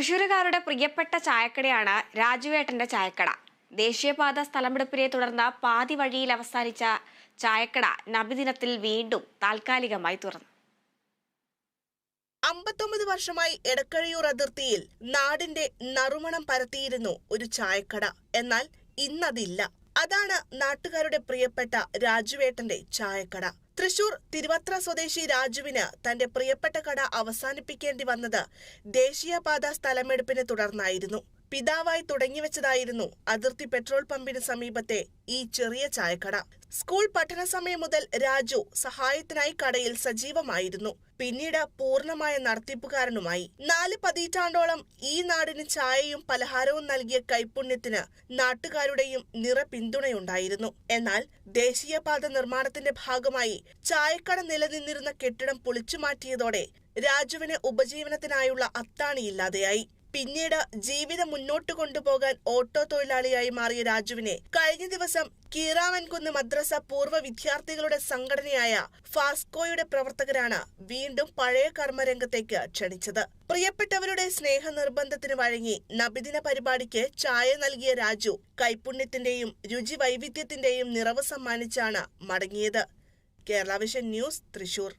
തൃശൂരുകാരുടെ പ്രിയപ്പെട്ട ചായക്കടയാണ് രാജുവേട്ടന്റെ ചായക്കട. ദേശീയപാത സ്ഥലമെടുപ്പിനെ തുടർന്ന് പാതി വഴിയിൽ അവസാനിച്ച ചായക്കട നബിദിനത്തിൽ വീണ്ടും താൽക്കാലികമായി തുറന്നു. അമ്പത്തൊമ്പത് വർഷമായി എടക്കഴിയൂർ അതിർത്തിയിൽ നാടിന്റെ നറുമണം പരത്തിയിരുന്നു ഒരു ചായക്കട. എന്നാൽ ഇന്നതില്ല. അതാണ് നാട്ടുകാരുടെ പ്രിയപ്പെട്ട രാജുവേട്ടന്റെ ചായക്കട. തൃശൂർ തിരുവത്ര സ്വദേശി രാജുവിന് തന്റെ പ്രിയപ്പെട്ട കട അവസാനിപ്പിക്കേണ്ടി വന്നത് ദേശീയപാത സ്ഥലമെടുപ്പിനെ തുടർന്നായിരുന്നു. പിതാവായി തുടങ്ങിവെച്ചതായിരുന്നു അതിർത്തി പെട്രോൾ പമ്പിന് സമീപത്തെ ഈ ചെറിയ ചായക്കട. സ്കൂൾ പഠന സമയം മുതൽ രാജു സഹായത്തിനായി കടയിൽ സജീവമായിരുന്നു. പിന്നീട് പൂർണമായ നടത്തിപ്പുകാരനുമായി. നാല് പതിറ്റാണ്ടോളം ഈ നാടിന് ചായയും പലഹാരവും നൽകിയ കൈപുണ്യത്തിന് നാട്ടുകാരുടെയും നിറ പിന്തുണയുണ്ടായിരുന്നു. എന്നാൽ ദേശീയപാത നിർമ്മാണത്തിന്റെ ഭാഗമായി ചായക്കട നിലനിന്നിരുന്ന കെട്ടിടം പൊളിച്ചുമാറ്റിയതോടെ രാജുവിന് ഉപജീവനത്തിനായുള്ള അത്താണിയില്ലാതെയായി. പിന്നീട് ജീവിതം മുന്നോട്ട് കൊണ്ടുപോകാൻ ഓട്ടോ തൊഴിലാളിയായി മാറിയ രാജുവിനെ കഴിഞ്ഞ ദിവസം കീറാവൻകുന്ന് മദ്രസ പൂർവ വിദ്യാർത്ഥികളുടെ സംഘടനയായ ഫാസ്കോയുടെ പ്രവർത്തകരാണ് വീണ്ടും പഴയ കർമ്മരംഗത്തേക്ക് ക്ഷണിച്ചത്. പ്രിയപ്പെട്ടവരുടെ സ്നേഹ നിർബന്ധത്തിന് വഴങ്ങി നബിദിന പരിപാടിക്ക് ചായ നൽകിയ രാജു കൈപുണ്യത്തിന്റെയും രുചി വൈവിധ്യത്തിന്റെയും നിറവ് സമ്മാനിച്ചാണ് മടങ്ങിയത്. കേരളാവിഷൻ ന്യൂസ് തൃശൂർ.